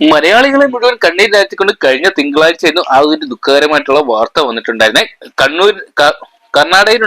മലയാളികളെ മുഴുവൻ കണ്ണീരിലാഴ്ത്തിക്കൊണ്ട് കഴിഞ്ഞ തിങ്കളാഴ്ചയായിരുന്നു ആ ഒരു ദുഃഖകരമായിട്ടുള്ള വാർത്ത വന്നിട്ടുണ്ടായിരുന്നെ. കണ്ണൂർ കർണാടകയിൽ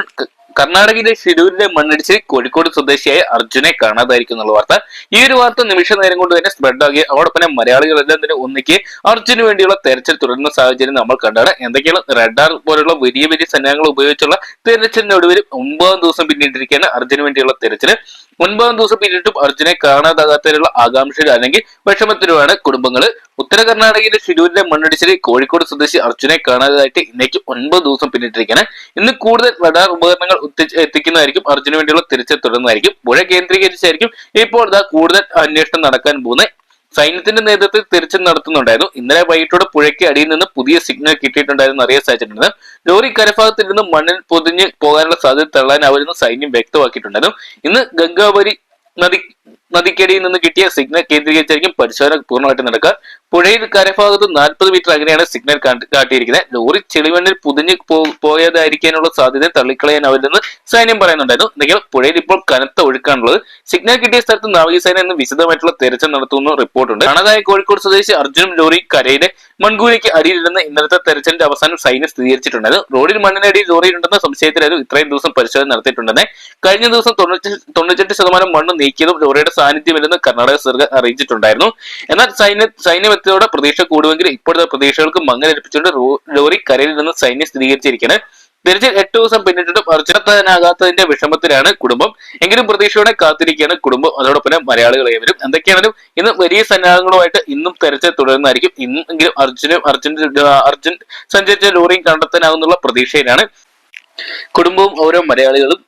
കർണാടകയിലെ ഷിരൂരിലെ മണ്ണിടിച്ചിൽ കോഴിക്കോട് സ്വദേശിയായ അർജുനെ കാണാതായിരിക്കും എന്നുള്ള വാർത്ത. ഈ ഒരു വാർത്ത നിമിഷ നേരം കൊണ്ട് തന്നെ സ്പ്രെഡ് ആകുകയും അതോടൊപ്പം തന്നെ മലയാളികളെല്ലാം തന്നെ ഒന്നിക്ക് അർജുന് വേണ്ടിയുള്ള തെരച്ചിൽ തുടരുന്ന സാഹചര്യം നമ്മൾ കണ്ടാണ്. എന്തൊക്കെയാണ്? റഡാർ പോലുള്ള വലിയ വലിയ സന്നാഹങ്ങൾ ഉപയോഗിച്ചുള്ള തെരച്ചിലിനൊടുവിൽ ഒമ്പതാം ദിവസം പിന്നീട് പിന്നിട്ടിരിക്കുകയാണ് അർജുന് വേണ്ടിയുള്ള തെരച്ചിൽ ഒൻപതാം ദിവസം പിന്നിട്ടും അർജുനെ കാണാതാകാത്തതിനുള്ള ആകാംക്ഷയിൽ അല്ലെങ്കിൽ വിഷമത്തിലുമാണ് കുടുംബങ്ങൾ ഉത്തര കർണാടകയിലെ ഷിരൂരിലെ മണ്ണിടിച്ചിൽ കോഴിക്കോട് സ്വദേശി അർജുനെ കാണാതായിട്ട് ഇന്നേക്ക് ഒൻപത് ദിവസം പിന്നിട്ടിരിക്കുകയാണ് ഇന്ന് കൂടുതൽ റഡാർ ഉപകരണങ്ങൾ എത്തിക്കുന്നതായിരിക്കും അർജുന് വേണ്ടിയുള്ള തിരച്ചിൽ തുടരുന്നതായിരിക്കും പുഴ കേന്ദ്രീകരിച്ചായിരിക്കും ഇപ്പോൾ കൂടുതൽ അന്വേഷണം നടക്കാൻ പോകുന്നത്. സൈന്യത്തിന്റെ നേതൃത്വത്തിൽ തിരച്ചിൽ നടത്തുന്നുണ്ടായിരുന്നു. ഇന്നലെ വൈകിട്ടോടെ പുഴയ്ക്ക് അടിയിൽ നിന്ന് പുതിയ സിഗ്നൽ കിട്ടിയിട്ടുണ്ടായിരുന്നു അറിയാൻ സാധിച്ചിട്ടുണ്ട്. ലോറി കരഭാഗത്തിൽ നിന്ന് മണ്ണിൽ പൊതിഞ്ഞ് പോകാനുള്ള സാധ്യത തള്ളാനാവുമെന്ന് സൈന്യം വ്യക്തമാക്കിയിട്ടുണ്ടായിരുന്നു. ഇന്ന് ഗംഗാവരി നദി നദിക്കടിയിൽ നിന്ന് കിട്ടിയ സിഗ്നൽ കേന്ദ്രീകരിച്ചായിരിക്കും പരിശോധന പൂർണമായിട്ട് നടക്കുക. പുഴയിൽ കരഭാഗത്ത് നാൽപ്പത് മീറ്റർ അകലെയാണ് സിഗ്നൽ കാട്ടി- കാട്ടിയിരിക്കുന്നത്. ലോറി ചെളിമണ്ണിൽ പുതിഞ്ഞ് പോയതായിരിക്കാനുള്ള സാധ്യത തള്ളിക്കളയാനാവില്ലെന്ന് സൈന്യം പറയുന്നുണ്ടായിരുന്നു. എന്തെങ്കിലും പുഴയിൽ ഇപ്പോൾ കനത്ത ഒഴുക്കാണുള്ളത്. സിഗ്നൽ കിട്ടിയ സ്ഥലത്ത് നാവികസേന ഇന്ന് വിശദമായിട്ടുള്ള തെരച്ചിൽ നടത്തുന്ന റിപ്പോർട്ടുണ്ട്. കാണാതായ കോഴിക്കോട് സ്വദേശി അർജുനും ലോറി കരയിലെ മൺകൂലിക്ക് അടിയിലിരുന്ന ഇന്നലത്തെ തെരച്ചിലിന്റെ അവസാനം സൈന്യം സ്ഥിരീകരിച്ചിട്ടുണ്ടായിരുന്നു. റോഡിൽ മണ്ണിനടിയിൽ ലോറിയിലുണ്ടെന്ന സംശയത്തിലായിരുന്നു ഇത്രയും ദിവസം പരിശോധന നടത്തിയിട്ടുണ്ടെന്ന്. കഴിഞ്ഞ ദിവസം തൊണ്ണൂറ്റി തൊണ്ണൂറ്റെട്ട് ശതമാനം മണ്ണ് നീക്കിയതും ലോറിയുടെ സാന്നിധ്യമില്ലെന്ന് കർണാടക സർക്കാർ അറിയിച്ചിട്ടുണ്ടായിരുന്നു. എന്നാൽ സൈന്യ സൈന്യം എത്തിയതോടെ പ്രതീക്ഷ കൂടുമെങ്കിലും ഇപ്പോഴത്തെ പ്രതീക്ഷകൾക്ക് മങ്ങലേൽപ്പിച്ചുകൊണ്ട് ലോറി കരയിൽ നിന്ന് സൈന്യം സ്ഥിരീകരിച്ചിരിക്കുന്നത് തിരിച്ച് എട്ട് ദിവസം പിന്നിട്ടിട്ടും അർജുനത്തനാകാത്തതിന്റെ വിഷമത്തിലാണ് കുടുംബം. എങ്കിലും പ്രതീക്ഷയോടെ കാത്തിരിക്കുകയാണ് കുടുംബം. അതോടൊപ്പം മലയാളികൾ ഏവരും. എന്തൊക്കെയാണെങ്കിലും ഇന്ന് വലിയ സന്നാഹങ്ങളുമായിട്ട് ഇന്നും തെരച്ചിൽ തുടരുന്നതായിരിക്കും. ഇന്നെങ്കിലും അർജുനും അർജുൻ അർജുൻ സഞ്ചരിച്ച ലോറിയും കണ്ടെത്താനാകുന്നുള്ള പ്രതീക്ഷയിലാണ് കുടുംബവും ഓരോ മലയാളികളും